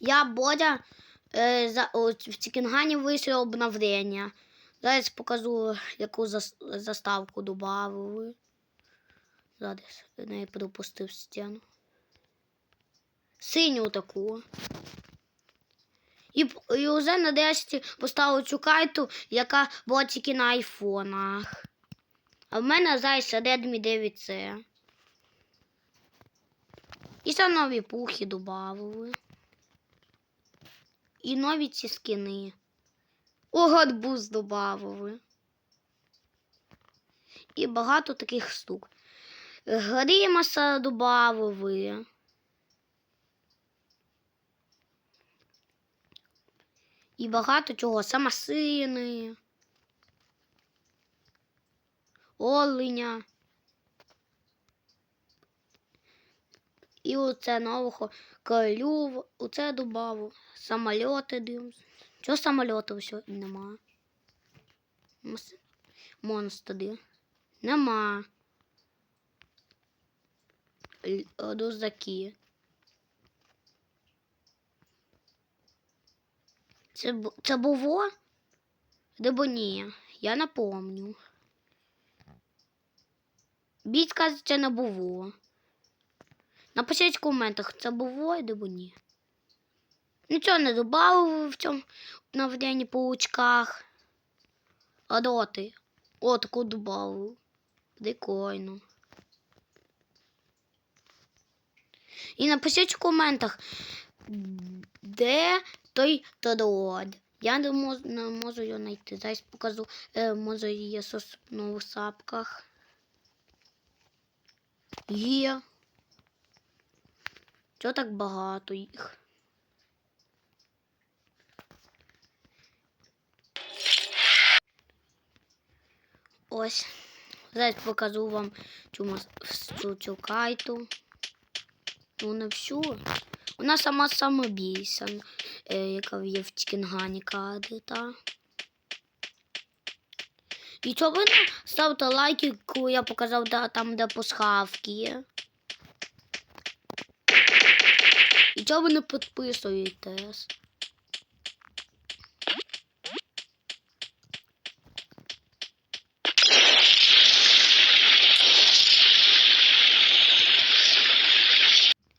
Я Бодя е, за, о, в Тікінгані вийшло обновлення. Зараз покажу, яку зас, заставку додавали. Зараз не пропустив стіну. Синю таку. І, і вже на 10 поставив цю карту, яка була тільки на айфонах. А в мене зараз Redmi 9C. І ще нові пухи додавали. І нові ці скини. О, гарбуз додавали. І багато таких штук. Гримаса додавали. І багато чого. Самосини. Оленя. І оце нового клюв, оце добавив. Самольоти дивимось. Чого самольотів ще нема? Мос- Монстри. Нема. Рузаки. Це, це було? Або ні? Я напомню. Біть каже, це не було. Напишіть в коментах, це було або ні. Нічого не додав в цьому обновленні по очках. А доти. О, таку додав. Прикольно. І напишіть в коментах, де той Тодод. Я не можу, не можу його знайти. Зараз покажу, е, може є в сапках. Є. Чого так багато їх? Ось. Зараз покажу вам цю, цю, кайту. Ну, не всю. Вона сама більша, е, яка є в Тікінгані кадрита. І чого ви ставте лайки, коли я показав де, там, де пасхавки є. І чого ви не підписуєтесь?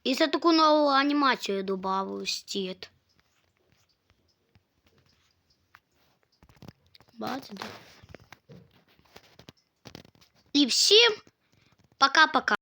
І за таку нову анімацію додав стіт. Бачите? І всім пока-пока.